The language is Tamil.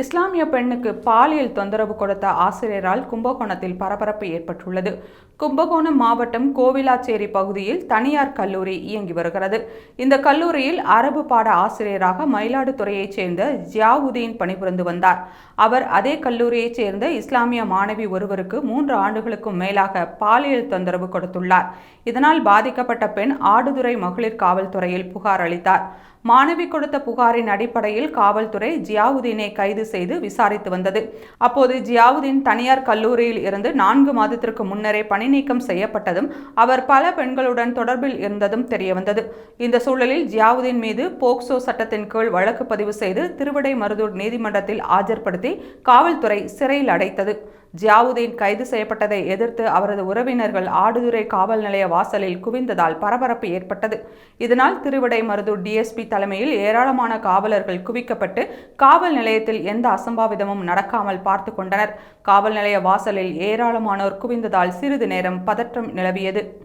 இஸ்லாமிய பெண்ணுக்கு பாலியல் தொந்தரவு கொடுத்த ஆசிரியரால் கும்பகோணத்தில் பரபரப்பு ஏற்பட்டுள்ளது. கும்பகோணம் மாவட்டம் கோவிலாச்சேரி பகுதியில் தனியார் கல்லூரி இயங்கி வருகிறது. இந்த கல்லூரியில் அரபு பாட ஆசிரியராக மயிலாடுதுறையைச் சேர்ந்த ஜியாவுதீன் பணிபுரிந்து வந்தார். அவர் அதே கல்லூரியைச் சேர்ந்த இஸ்லாமிய மாணவி ஒருவருக்கு மூன்று ஆண்டுகளுக்கும் மேலாக பாலியல் தொந்தரவு கொடுத்துள்ளார். இதனால் பாதிக்கப்பட்ட பெண் ஆடுதுறை மகளிர் காவல்துறையில் புகார் அளித்தார். மாணவி கொடுத்த புகாரின் அடிப்படையில் காவல்துறை ஜியாவுதீனை கைது செய்து விசாரித்து வந்தது. அப்போது ஜியாவுதீன் தனியார் கல்லூரியில் இருந்து நான்கு மாதத்திற்கு முன்னரே பணி நீக்கம் செய்யப்பட்டதும் அவர் பல பெண்களுடன் தொடர்பில் இருந்ததும் தெரியவந்தது. இந்த சூழலில் ஜியாவுதீன் மீது போக்சோ சட்டத்தின் கீழ் வழக்கு பதிவு செய்து திருவிடை மருதூர் நீதிமன்றத்தில் ஆஜர்படுத்தி காவல்துறை சிறையில் அடைத்தது. ஜியாவுதீன் கைது செய்யப்பட்டதை எதிர்த்து அவரது உறவினர்கள் ஆடுதுறை காவல் நிலைய வாசலில் குவிந்ததால் பரபரப்பு ஏற்பட்டது. இதனால் திருவிடைமருதூர் டிஎஸ்பி தலைமையில் ஏராளமான காவலர்கள் குவிக்கப்பட்டு காவல் நிலையத்தில் எந்த அசம்பாவிதமும் நடக்காமல் பார்த்து கொண்டனர். காவல் நிலைய வாசலில் ஏராளமானோர் குவிந்ததால் சிறிது நேரம் பதற்றம் நிலவியது.